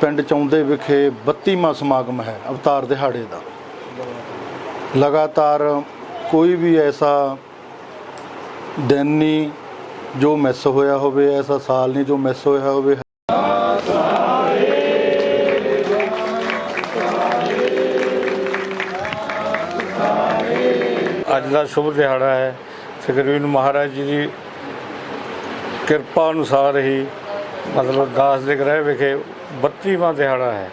ਪਿੰਡ ਚੌਂਦੇ ਵਿਖੇ 32ਵਾਂ ਸਮਾਗਮ ਹੈ ਅਵਤਾਰ ਦਿਹਾੜੇ ਦਾ। ਲਗਾਤਾਰ ਕੋਈ ਵੀ ਐਸਾ ਦਿਨ ਨਹੀਂ ਜੋ ਮਿਸ ਹੋਇਆ ਹੋਵੇ, ਐਸਾ ਸਾਲ ਨਹੀਂ ਜੋ ਮਿਸ ਹੋਇਆ ਹੋਵੇ। ਅੱਜ ਦਾ ਸ਼ੁਭ ਦਿਹਾੜਾ ਹੈ। ਸੁਖਰਵੀਰ ਮਹਾਰਾਜ ਜੀ ਦੀ ਕਿਰਪਾ ਅਨੁਸਾਰ ਹੀ ਮਤਲਬ ਦਾਸ ਦੇ ਗ੍ਰਹਿ ਵਿਖੇ 32ਵਾਂ ਦਿਹਾੜਾ ਹੈ।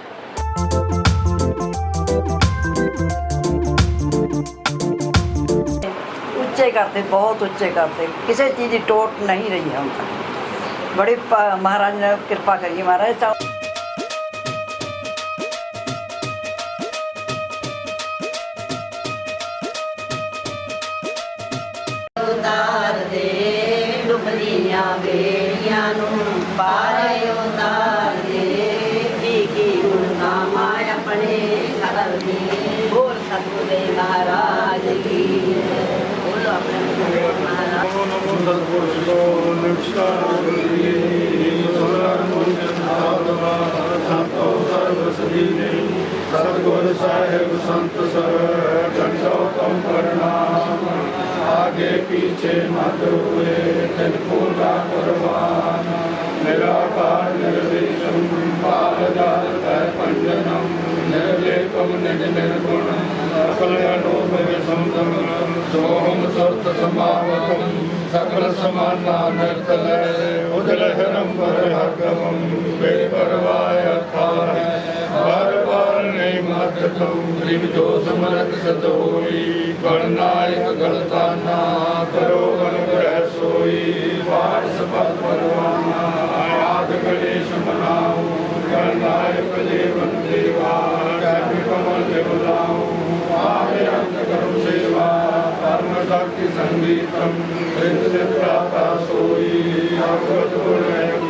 ਉੱਚੇ ਕਰਦੇ ਬਹੁਤ ਉੱਚੇ ਕਰਦੇ। ਕਿਸੇ ਚੀਜ਼ ਦੀ ਟੋਟ ਨਹੀਂ ਰਹੀ ਹੈ ਹੁਣ ਤੱਕ ਬੜੀ ਮਹਾਰਾਜ ਨੇ ਕਿਰਪਾ ਕਰੀ ਮਹਾਰਾਜ ਤਾਂ ਉਤਾਰ ਦੇ ਡੁੱਬਦੀਆਂ ਬੇੜੀਆਂ ਨੂੰ ਪਾਰ ਉਤਾਰ ਦੇ ਕੀ ਕੀ ਗੁਰਨਾਮਾ ਆਪਣੇ ਸਦਰ ਦੀ ਬੋਲ ਸਤਿਗੁਰ ਦੇ ਮਹਾਰਾਜ ਕੀ ਬੋਲੋ ਆਪਣੇ ਗੁਰੂ ਮਹਾਰਾਜ ਸਤਿਗੁਰ ਸਾਹਿਬ ਸੰਤ ਸਰ ਕੰਡੋ ਤੁਮ ਪ੍ਰਣਾਮ ਆਗੇ ਪੀਛੇ ਮਤ ਹੋਏ ਤਿਨ ਪੂਰਾ ਕੁਰਬਾਨ ਨਿਰਾਕਾਰ ਨਿਰਵਿਸ਼ਮ ਪਾਲ ਜਾਤ ਕੈ ਪੰਜਨਮ ਨਿਰਲੇਪਮ ਨਿਜ ਨਿਰਗੁਣ ਅਕਲ ਅਨੂਪ ਵਿਸੰਤਮ ਸੋਹਮ ਸਰਤ ਸਮਾਵਤਮ ਸਕਲ ਸਮਾਨਾ ਨਿਰਤ ਲੈ ਉਜਲ ਹਰੰਬਰ ਹਰਗਮਮ ਬੇਪਰਵਾਹ ਅਥਾਰ ਬਾਰ ਬਾਰ ਨਹੀਂ ਮਤ ਤੁਮ ਗ੍ਰਿਵ ਜੋ ਸਮਰਤ ਸਤ ਹੋਈ ਗਣਨਾਇਕ ਗਲਤਾਨਾ ਕਰੋ ਅਨੁਗ੍ਰਹ ਸੋਈ ਕਰਮ ਸਾਖੀ ਸੰਗੀਤਮ ਰਿਤ ਸਿਤ ਪ੍ਰਾਤਾ ਸੋਈ ਅਗਤ ਗੁਣ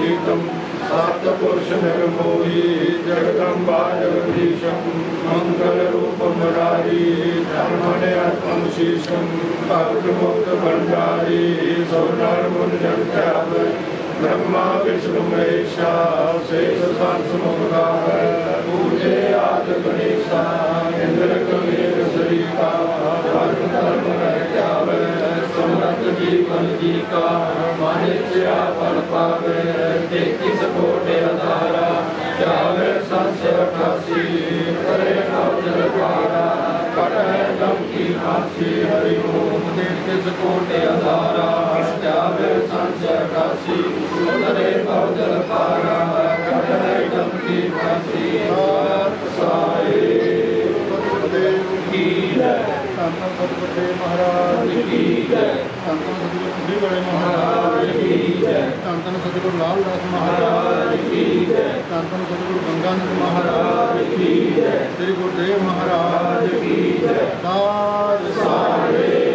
ਗੀਤਮ ਸਤ ਪੁਰਸ਼ ਨਿਰਮੋਹੀ ਜਗਦੰਬਾ ਜਗਦੀਸ਼ਮ ਮੰਗਲ ਰੂਪ ਮਰਾਰੀ ਧਰਮਣੇ ਅਰਪਮ ਸ਼ੀਸ਼ਮ ਭਗਤ ਮੁਕਤ ਭੰਡਾਰੀ ਸੋਨਰ ਮੁਨ ਜਨ ਧਿਆਵ ਬ੍ਰਹਮਾ ਵਿਸ਼ਨੂੰ ਮਹੇਸ਼ਾ, ਸੇਸ ਸੰਸ ਮੁਖਾਰ ਪੂਜੇ ਆਦ ਗਣੇਸ਼ਾ, ਇੰਦਰ ਕਵੀਰ ਸਰੀਕਾ ਵਰਗ ਸਮਰਤ ਜੀਵਨ ਜੀ ਕਾ ਮਾਨੇ ਸਿਆ ਪਲ ਪਾਵੇ ਤੇਤਿਸ ਕੋਟੇ ਅਧਾਰਾ ਜਾਵੇ ਸੰਸ ਅਠਾਸੀ ਕਰੇ ਕਾਜਲ ਪਾਰਾ ਕਟੈ ਦਮ ਕੀ ਹਾਸੀ ਹਰੀ ਓਮ ਤੇਤਿਸ ਕੋਟੇ ਅਧਾਰਾ ਜਾਵੇ ਸੰਸ ਅਠਾਸੀ ਕਰੇ ਕਾਜਲ ਪਾਰਾ ਕਟੈ ਦਮ ਕੀ ਹਾਸੀ ਸਾਏ। ਕੀ ਹੈ? ਸੰਤਾਂ ਸਤਿਗੁਰੇ ਮਹਾਰਾਜ ਕੀ ਜੈ ਸੰਤਾਂ ਸਤਿਗੁਰੂ ਬੁੱਢੀ ਵਾਲੇ ਮਹਾਰਾਜ ਕੀ ਜੈ ਸੰਤਾਂ ਸਤਿਗੁਰੂ ਲਾਲ ਦਾਸ ਮਹਾਰਾਜ ਕੀ ਜੈ ਸੰਤਾਂ ਸਤਿਗੁਰੂ ਗੰਗਾਨੰਦ ਮਹਾਰਾਜ ਕੀ ਜੈ ਸ੍ਰੀ ਗੁਰਦੇਵ ਮਹਾਰਾਜ ਕੀ ਜੈ ਸਾਧ ਸਾਰੇ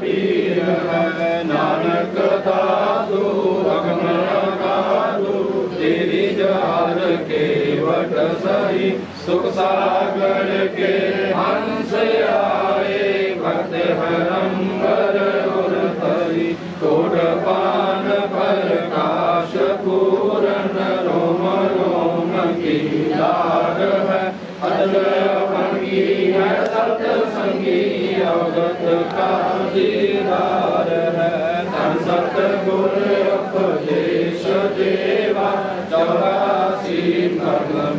ਕਬੀਰ ਹੈ ਨਾਨਕ ਦਾਸੂ ਅਗਮ ਅਗਾਦੂ ਤੇਰੀ ਜਹਾਰ ਕੇ ਵਟ ਸਹੀ ਸੁਖ ਸਾਗਰ ਕੇ ਹੰਸ ਆਏ ਭਗਤ ਹਰੰਬਰ ਉਰ ਤਰੀ ਕੋਟ ਪਾਨ ਪ੍ਰਕਾਸ਼ ਪੂਰਨ ਰੋਮ ਰੋਮ ਕੀ ਲਾਗ ਹੈ ਅਦਲ ਭੰਗੀ ਹੈ ਸਤ ਸੰਗੀ ਅਵਗਤ ਕਾ ਦੀਦਾਰ ਹੈ ਧਨ ਸਤ ਗੁਰ ਉਪਦੇਸ਼ ਦੇਵਾ ਚੌਰਾਸੀ ਕਰਮ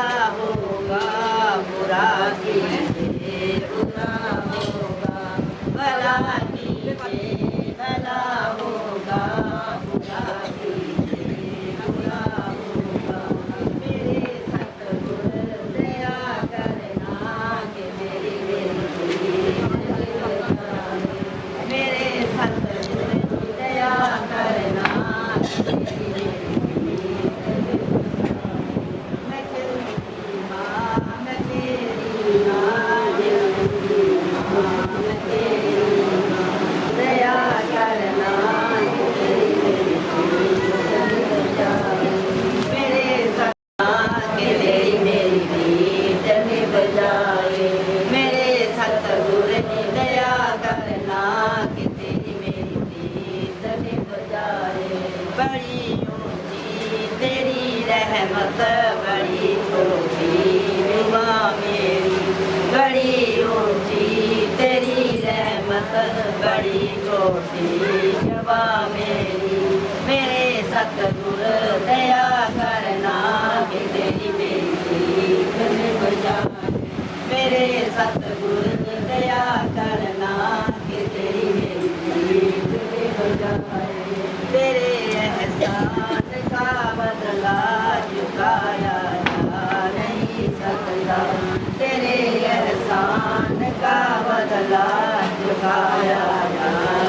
होगा बुरा कीजिए बड़ी छोटी जुबा मेरी मेरे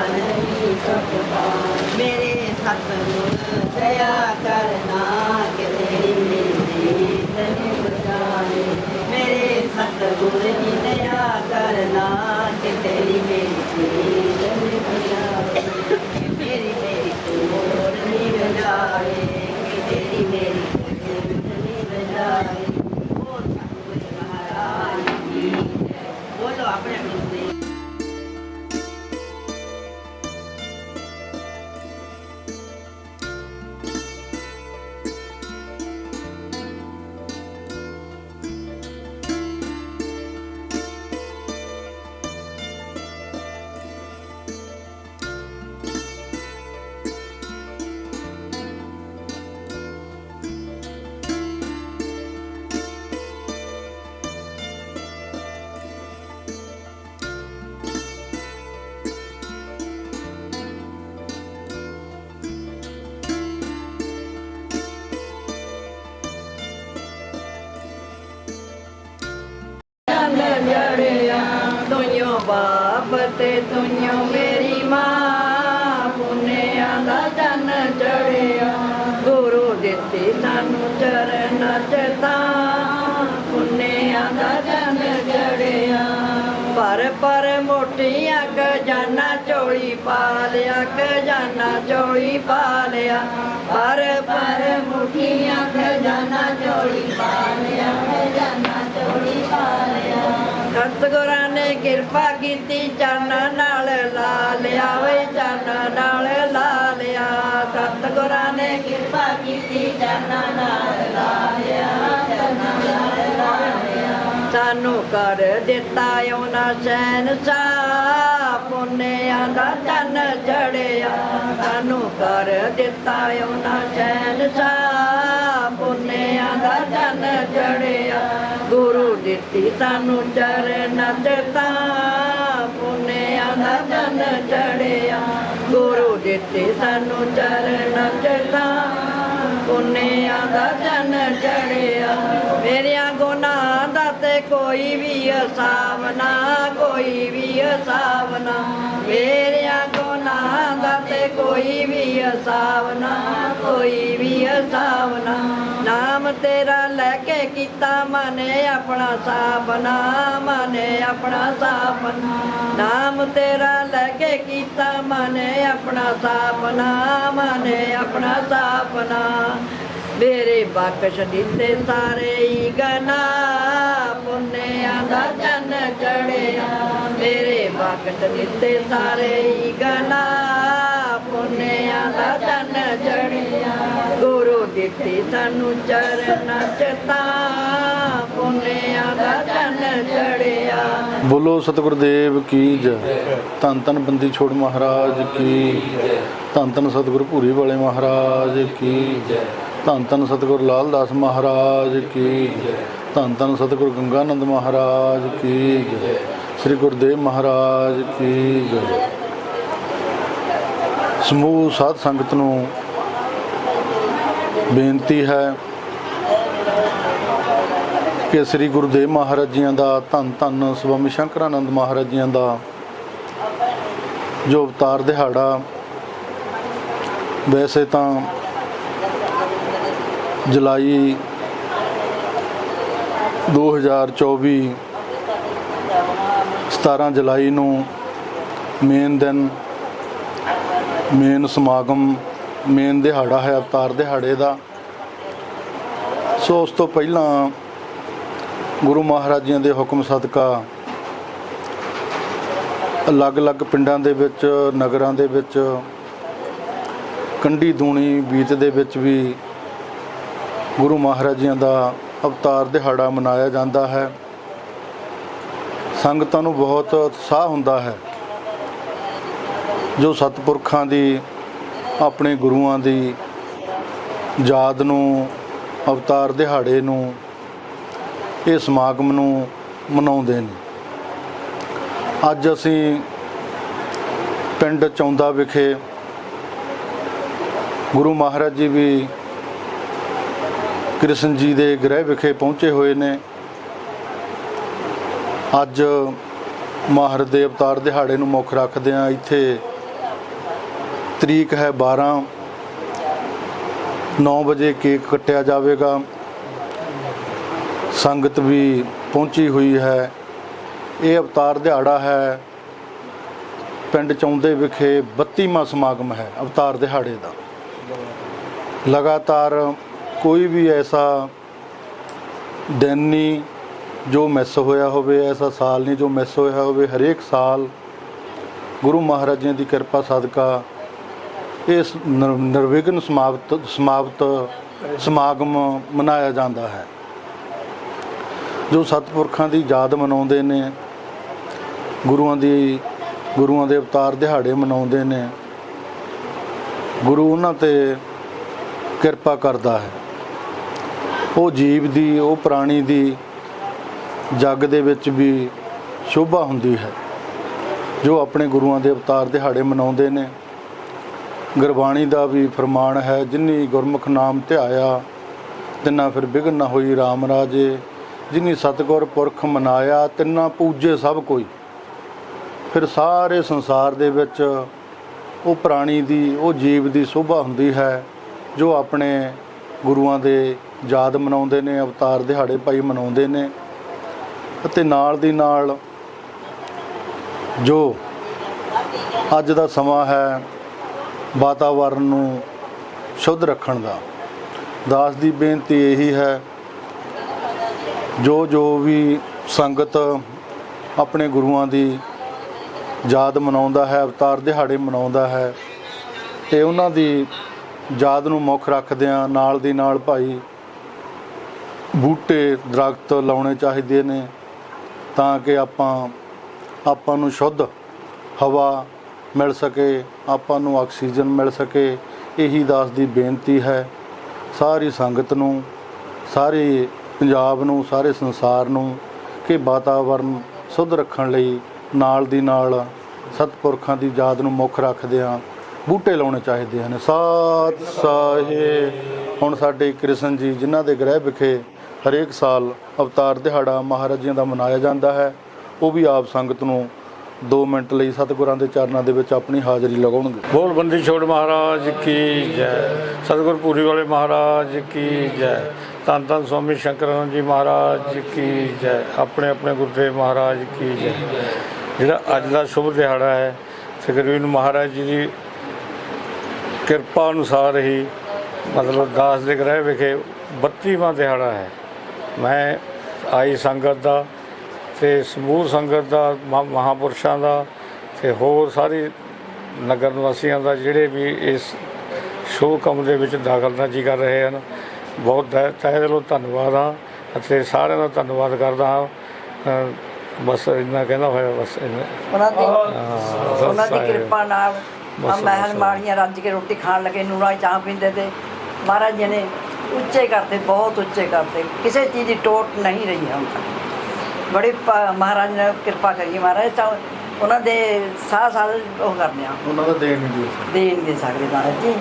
ਨਹੀਂ ਸਕਦਾ ਮੇਰੇ ਸਤਿਗੁਰ ਦਇਆ ਕਰਨਾ ਕਿਤੇ ਮੇਰੀ ਤਨੇ ਬਚਾਏ ਮੇਰੇ ਸਤਿਗੁਰ ਦੀ ਦਇਆ ਕਰਨਾ ਕਿਤੇ ਮੇਰੀ ਤਨੇ ਬਚਾਏ ਮੇਰੀ ਮੇਰੀ ਤੋੜ ਨਹੀਂ ਬਚਾਏ ਕਿਤੇ ਮੇਰੀ ਤੇ ਤੁਈਓ ਮੇਰੀ ਮਾਂ, ਪੁੰਨਿਆਂ ਦਾ ਜਨ ਚੜਿਆ ਗੁਰੂ ਦਿੱਤੀ ਸਾਨੂੰ ਚਰਨ ਚਤਾ ਪੁੰਨਿਆਂ ਦਾ ਜਨ ਚੜਿਆ ਪਰ ਪਰ ਮੋਟੀਆਂ ਖਜ਼ਾਨਾ ਝੋਲੀ ਪਾ ਲਿਆ ਖਜ਼ਾਨਾ ਝੋਲੀ ਪਾ ਲਿਆ ਪਰ ਪਰ ਮੁਠੀਆਂ ਸਤਿਗੁਰਾਂ ਨੇ ਕਿਰਪਾ ਕੀਤੀ, ਚਰਨ ਨਾਲ ਲਾ ਲਿਆ ਵੇ, ਚਰਨ ਨਾਲ ਲਾ ਲਿਆ। ਸਤਿਗੁਰਾਂ ਨੇ ਕਿਰਪਾ ਕੀਤੀ, ਚਰਨ ਨਾਲ ਲਾ ਲਿਆ, ਚਰਨ ਨਾਲ ਲਾ ਲਿਆ। ਸਾਨੂੰ ਕਰ ਦਿੱਤਾ ਉਹਨਾਂ ਸੈਨ ਸਾਪ ਪੁੰਨਿਆਂ ਦਾ ਚੰਨ ਚੜਿਆ ਸਾਨੂੰ ਕਰ ਦਿੱਤਾ ਉਹਨਾਂ ਚੈਨ ਸਾ ਪੁੰਨਿਆਂ ਦਾ ਚੰਨ ਚੜਿਆ ਦਿੱਤੀ ਸਾਨੂੰ ਚਰਨ ਚਤਾ ਪੁੰਨਿਆਂ ਦਾ ਜਨ ਚੜਿਆ। ਗੁਰੂ ਦਿੱਤੀ ਸਾਨੂੰ ਚਰਨ ਚਤਾ ਪੁੰਨਿਆਂ ਦਾ ਜਨ ਚੜਿਆ। ਮੇਰਿਆਂ ਗੁਨਾਹ ਦਾ ਕੋਈ ਵੀ ਹਿਸਾਬ ਕੋਈ ਵੀ ਹਿਸਾਬ ਮੇਰਿਆਂ ਗੁਨਾਹ ਦਾ ਤੇ ਕੋਈ ਵੀ ਹਿਸਾਬ ਕੋਈ ਵੀ ਹਿਸਾਬ ਨਾਮ ਤੇਰਾ ਲੈ ਕੇ ਕੀਤਾ ਮਨੇ ਆਪਣਾ ਸਾਬਨਾ, ਮਨੇ ਆਪਣਾ ਸਾਬਨਾ। ਨਾਮ ਤੇਰਾ ਲੈ ਕੇ ਕੀਤਾ ਮਨੇ ਆਪਣਾ ਸਾਬਨਾ, ਮਨੇ ਆਪਣਾ ਸਾਬਨਾ। ਮੇਰੇ ਬਖਸ਼ ਦਿੱਤੇ ਸਾਰੇ ਹੀ ਗਨਾ ਦਾ ਚੰਨ ਚੜਿਆ, ਮੇਰੇ ਬਖਸ਼ ਦਿੱਤੇ ਸਾਰੇ ਹੀ ਗਨਾ। ਪੁੰਨਿਆਂ ਦਾ ਚੰਨ ਚੜਿਆ, ਗੁਰੂ ਦਿੱਤੀ ਸਾਨੂੰ ਚਰਨ ਚਤਾ ਪੁੰਨਿਆਂ ਦਾ ਚੰਨ ਚੜਿਆ। ਬੋਲੋ ਸਤਿਗੁਰਦੇਵ ਕੀ ਜੈ। ਧੰਨ ਧੰਨ ਬੰਦੀ ਛੋੜ ਮਹਾਰਾਜ ਕੀ ਧੰਨ ਧੰਨ ਸਤਿਗੁਰ ਭੂਰੀ ਵਾਲੇ ਮਹਾਰਾਜ ਕੀ ਧੰਨ ਧੰਨ ਸਤਿਗੁਰ ਲਾਲ ਦਾਸ ਮਹਾਰਾਜ ਕੀ ਧੰਨ ਧੰਨ ਸਤਿਗੁਰ ਗੰਗਾਨੰਦ ਮਹਾਰਾਜ ਕੀ ਜੈ। ਸ੍ਰੀ ਗੁਰਦੇਵ ਮਹਾਰਾਜ ਕੀ ਜੈ। ਸਮੂਹ ਸਾਧ ਸੰਗਤ ਨੂੰ ਬੇਨਤੀ ਹੈ ਕਿ ਸ੍ਰੀ ਗੁਰਦੇਵ ਮਹਾਰਾਜ ਜੀਆਂ ਦਾ ਧੰਨ ਧੰਨ ਸਵਾਮੀ ਸ਼ੰਕਰਾਨੰਦ ਮਹਾਰਾਜ ਜੀਆਂ ਦਾ ਜੋ ਅਵਤਾਰ ਦਿਹਾੜਾ ਵੈਸੇ ਤਾਂ ਜੁਲਾਈ 2024 17 ਜੁਲਾਈ ਨੂੰ ਮੇਨ ਦਿਨ, ਮੇਨ ਸਮਾਗਮ, ਮੇਨ ਦਿਹਾੜਾ ਹੈ, ਅਵਤਾਰ ਦਿਹਾੜੇ ਦਾ। ਸੋ ਉਸ ਤੋਂ ਪਹਿਲਾਂ ਗੁਰੂ ਮਹਾਰਾਜ ਜੀਆਂ ਦੇ ਹੁਕਮ ਸਦਕਾ ਅਲੱਗ-ਅਲੱਗ ਪਿੰਡਾਂ ਦੇ ਵਿੱਚ, ਨਗਰਾਂ ਦੇ ਵਿੱਚ, ਕੰਢੀ ਦੂਣੀ ਬੀਤ ਦੇ ਵਿੱਚ ਵੀ ਗੁਰੂ ਮਹਾਰਾਜ ਜੀਆਂ ਦਾ ਅਵਤਾਰ ਦਿਹਾੜਾ ਮਨਾਇਆ ਜਾਂਦਾ ਹੈ। ਸੰਗਤਾਂ ਨੂੰ ਬਹੁਤ ਉਤਸ਼ਾਹ ਹੁੰਦਾ ਹੈ। ਜੋ ਸਤਿਪੁਰਖਾਂ ਦੀ, ਆਪਣੇ ਗੁਰੂਆਂ ਦੀ ਯਾਦ ਨੂੰ, ਅਵਤਾਰ ਦਿਹਾੜੇ ਨੂੰ, ਇਹ ਸਮਾਗਮ ਨੂੰ ਮਨਾਉਂਦੇ ਨੇ। ਅੱਜ ਅਸੀਂ ਪਿੰਡ ਚੌਂਦਾ ਵਿਖੇ ਗੁਰੂ ਮਹਾਰਾਜ ਜੀ ਵੀ ਕ੍ਰਿਸ਼ਨ ਜੀ ਦੇ ਗ੍ਰਹਿ ਵਿਖੇ ਪਹੁੰਚੇ ਹੋਏ ਨੇ। ਅੱਜ ਮਹਾਰਾਜ ਦੇ ਅਵਤਾਰ ਦਿਹਾੜੇ ਨੂੰ ਮੁੱਖ ਰੱਖਦੇ ਆ ਇੱਥੇ ਤਰੀਕ ਹੈ 12 9 ਵਜੇ ਕੇਕ ਕੱਟਿਆ ਜਾਵੇਗਾ। ਸੰਗਤ ਵੀ ਪਹੁੰਚੀ ਹੋਈ ਹੈ। ਇਹ ਅਵਤਾਰ ਦਿਹਾੜਾ ਹੈ। ਪਿੰਡ ਚੌਂਦੇ ਵਿਖੇ 32ਵਾਂ ਸਮਾਗਮ ਹੈ ਅਵਤਾਰ ਦਿਹਾੜੇ ਦਾ। ਲਗਾਤਾਰ ਕੋਈ ਵੀ ਐਸਾ ਦਿਨ ਨਹੀਂ ਜੋ ਮਿਸ ਹੋਇਆ ਹੋਵੇ, ਐਸਾ ਸਾਲ ਨਹੀਂ ਜੋ ਮਿਸ ਹੋਇਆ ਹੋਵੇ, ਹਰੇਕ ਸਾਲ ਗੁਰੂ ਮਹਾਰਾਜ ਜੀ ਦੀ ਕਿਰਪਾ, ਸਦਕਾ ਇਸ ਨਿਰ- ਨਿਰਵਿਘਨ ਸਮਾਪਤ ਸਮਾਪਤ ਸਮਾਗਮ ਮਨਾਇਆ ਜਾਂਦਾ ਹੈ। ਜੋ ਸਤਿਪੁਰਖਾਂ ਦੀ ਯਾਦ ਮਨਾਉਂਦੇ ਨੇ, ਗੁਰੂਆਂ ਦੀ, ਗੁਰੂਆਂ ਦੇ ਅਵਤਾਰ ਦਿਹਾੜੇ ਮਨਾਉਂਦੇ ਨੇ, ਗੁਰੂ ਉਹਨਾਂ ਤੇ ਕਿਰਪਾ ਕਰਦਾ ਹੈ। ਉਹ ਜੀਵ ਦੀ, ਉਹ ਪ੍ਰਾਣੀ ਦੀ ਜੱਗ ਦੇ ਵਿੱਚ ਵੀ ਸ਼ੋਭਾ ਹੁੰਦੀ ਹੈ, ਜੋ ਆਪਣੇ ਗੁਰੂਆਂ ਦੇ ਅਵਤਾਰ ਦਿਹਾੜੇ ਮਨਾਉਂਦੇ ਨੇ। ਗੁਰਬਾਣੀ ਦਾ ਵੀ ਫਰਮਾਨ ਹੈ, ਜਿਨੀ ਗੁਰਮੁਖ ਨਾਮ ਧਿਆਇਆ, ਤਿੰਨਾ ਫਿਰ ਬਿਗਨ ਨਾ ਹੋਈ RAM ਰਾਜੇ। ਜਿਨੀ ਸਤਗੁਰ ਪੁਰਖ ਮਨਾਇਆ, ਤਿੰਨਾ ਪੂਜੇ ਸਭ ਕੋਈ। ਫਿਰ ਸਾਰੇ ਸੰਸਾਰ ਦੇ ਵਿੱਚ ਉਹ ਪ੍ਰਾਣੀ ਦੀ, ਉਹ ਜੀਵ ਦੀ ਸ਼ੋਭਾ ਹੁੰਦੀ ਹੈ, ਜੋ ਆਪਣੇ ਗੁਰੂਆਂ ਦੇ ਯਾਦ ਮਨਾਉਂਦੇ ਨੇ, ਅਵਤਾਰ ਦਿਹਾੜੇ ਭਾਈ ਮਨਾਉਂਦੇ ਨੇ ਅਤੇ ਨਾਲ ਦੀ ਨਾਲ ਜੋ ਅੱਜ ਦਾ ਸਮਾਂ ਹੈ ਵਾਤਾਵਰਨ ਨੂੰ ਸ਼ੁੱਧ ਰੱਖਣ ਦਾ, ਦਾਸ ਦੀ ਬੇਨਤੀ ਇਹੀ ਹੈ, ਜੋ ਜੋ ਵੀ ਸੰਗਤ ਆਪਣੇ ਗੁਰੂਆਂ ਦੀ ਯਾਦ ਮਨਾਉਂਦਾ ਹੈ, ਅਵਤਾਰ ਦਿਹਾੜੇ ਮਨਾਉਂਦਾ ਹੈ, ਤੇ ਉਹਨਾਂ ਦੀ ਯਾਦ ਨੂੰ ਮੁੱਖ ਰੱਖਦਿਆਂ ਨਾਲ ਦੀ ਨਾਲ ਭਾਈ ਬੂਟੇ ਦਰਖਤ ਲਾਉਣੇ ਚਾਹੀਦੇ ਨੇ ਤਾਂ ਕਿ ਆਪਾਂ ਆਪਾਂ ਨੂੰ ਸ਼ੁੱਧ ਹਵਾ ਮਿਲ ਸਕੇ, ਆਪਾਂ ਨੂੰ ਆਕਸੀਜਨ ਮਿਲ ਸਕੇ। ਇਹੀ ਦਾਸ ਦੀ ਬੇਨਤੀ ਹੈ। ਸਾਰੀ ਸੰਗਤ ਨੂੰ, ਸਾਰੇ ਪੰਜਾਬ ਨੂੰ, ਸਾਰੇ ਸੰਸਾਰ ਨੂੰ ਕਿ ਵਾਤਾਵਰਨ ਸ਼ੁੱਧ ਰੱਖਣ ਲਈ ਨਾਲ ਦੀ ਨਾਲ ਸਤਪੁਰਖਾਂ ਦੀ ਯਾਦ ਨੂੰ ਮੁੱਖ ਰੱਖਦਿਆਂ ਬੂਟੇ ਲਾਉਣੇ ਚਾਹੀਦੇ ਹਨ। ਸਾਤ ਸਾਹੇ ਹੁਣ ਸਾਡੇ ਕ੍ਰਿਸ਼ਨ ਜੀ ਜਿਨ੍ਹਾਂ ਦੇ ਗ੍ਰਹਿ ਵਿਖੇ ਹਰੇਕ ਸਾਲ ਅਵਤਾਰ ਦਿਹਾੜਾ ਮਹਾਰਾਜਿਆਂ ਦਾ ਮਨਾਇਆ ਜਾਂਦਾ ਹੈ। ਉਹ ਵੀ ਆਪ ਸੰਗਤ ਨੂੰ 2 ਮਿੰਟ ਲਈ ਸਤਿਗੁਰਾਂ ਦੇ ਚਰਨਾਂ ਦੇ ਵਿੱਚ ਆਪਣੀ ਹਾਜ਼ਰੀ ਲਗਾਉਣਗੇ। ਬੋਲ ਬੰਦੀ ਛੋੜ ਮਹਾਰਾਜ ਕੀ ਜੈ। ਸਤਿਗੁਰ ਪੂਰੀ ਵਾਲੇ ਮਹਾਰਾਜ ਕੀ ਜੈ। ਧੰਨ ਧੰਨ ਸਵਾਮੀ ਸ਼ੰਕਰਾਨੰਦ ਜੀ ਮਹਾਰਾਜ ਕੀ ਜੈ। ਆਪਣੇ ਆਪਣੇ ਗੁਰਦੇਵ ਮਹਾਰਾਜ ਕੀ ਜੈ। ਜਿਹੜਾ ਅੱਜ ਦਾ ਸ਼ੁਭ ਦਿਹਾੜਾ ਹੈ, ਸ੍ਰੀ ਮਹਾਰਾਜ ਜੀ ਦੀ ਕਿਰਪਾ ਅਨੁਸਾਰ ਹੀ ਮਤਲਬ ਦਾਸ ਦੇ ਗ੍ਰਹਿ ਵਿਖੇ 32ਵਾਂ ਦਿਹਾੜਾ ਹੈ। ਮੈਂ ਆਈ ਸੰਗਤ ਦਾ ਤੇ ਸਮੂਹ ਸੰਗਤ ਦਾ ਮਹਾ- ਮਹਾਂਪੁਰਸ਼ਾਂ ਦਾ ਤੇ ਹੋਰ ਸਾਰੀ ਨਗਰ ਨਿਵਾਸੀਆਂ ਦਾ ਜਿਹੜੇ ਵੀ ਇਸ ਸ਼ੁਭ ਕੰਮ ਦੇ ਵਿੱਚ ਦਾਖਲਨਾਜੀ ਕਰ ਰਹੇ ਹਨ ਬਹੁਤ ਤਹਿ ਦਿਲੋਂ ਧੰਨਵਾਦ ਹਾਂ ਅਤੇ ਸਾਰਿਆਂ ਦਾ ਧੰਨਵਾਦ ਕਰਦਾ ਹਾਂ। ਬਸ ਇੰਨਾ ਕਹਿੰਦਾ ਹੋਇਆ ਬਸ ਉਹਨਾਂ ਦੀ ਉਹਨਾਂ ਦੀ ਕਿਰਪਾ ਨਾਲ ਆ ਮਹਿਲ। ਮਾੜੀਆਂ ਰੱਜ ਕੇ ਰੋਟੀ ਖਾਣ ਲੱਗੇ ਨੂਰਾਂ ਚਾਹ ਪੀਂਦੇ ਤੇ। ਮਹਾਰਾਜ ਜੀ ਨੇ ਉੱਚੇ ਕਰਤੇ ਬਹੁਤ ਉੱਚੇ ਕਰਤੇ ਕਿਸੇ ਚੀਜ਼ ਦੀ ਟੋਟ ਨਹੀਂ ਰਹੀ ਹੁਣ ਤੱਕ ਬੜੀ ਮਹਾਰਾਜ ਨੇ ਕਿਰਪਾ ਕਰੀ ਮਹਾਰਾਜ ਤਾਂ ਉਹਨਾਂ ਦੇ ਸਾਹ ਸਾਲ ਉਹ ਕਰਦੇ ਆ। ਉਹਨਾਂ ਦਾ ਦੇਣ ਨਹੀਂ ਦੇ ਦੇ ਨਹੀਂ ਦੇ ਸਕਦੇ ਮਹਾਰਾਜ ਜੀ।